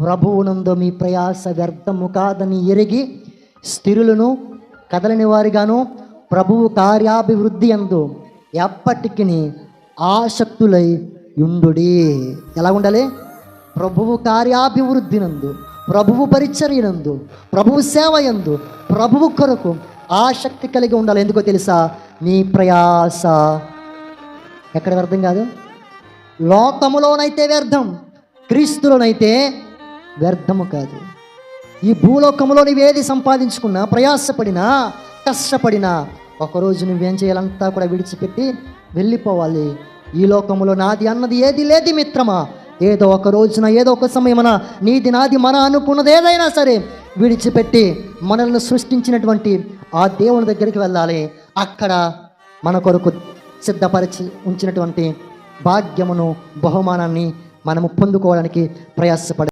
ప్రభువునందు మీ ప్రయాస వ్యర్థము కాదని ఎరిగి స్థిరులను కదలని వారిగాను ప్రభువు కార్యాభివృద్ధి అందు ఎప్పటికీ ఆసక్తులై ఉండుడి. ఎలా ఉండాలి? ప్రభువు కార్యాభివృద్ధి నందు ప్రభువు పరిచర్యనందు ప్రభువు సేవ యందు ప్రభువు కొరకు ఆసక్తి కలిగి ఉండాలి. ఎందుకో తెలుసా? మీ ప్రయాస. ఎక్కడ వ్యర్థం కాదు? లోకములోనైతే వ్యర్థం క్రీస్తులోనైతే వ్యర్థము కాదు. ఈ భూలోకంలో నువ్వేది సంపాదించుకున్నా ప్రయాసపడినా కష్టపడినా ఒకరోజు నువ్వేం చేయాలంతా కూడా విడిచిపెట్టి వెళ్ళిపోవాలి. ఈ లోకములో నాది అన్నది ఏది లేది మిత్రమా? ఏదో ఒక రోజున ఏదో ఒక సమయమన నీది నాది మన అనుకున్నది ఏదైనా సరే విడిచిపెట్టి మనల్ని సృష్టించినటువంటి ఆ దేవుని దగ్గరికి వెళ్ళాలి. అక్కడ మన కొరకు సిద్ధపరిచి ఉంచినటువంటి భాగ్యమును బహుమానాన్ని మనము పొందుకోవడానికి ప్రయాసపడ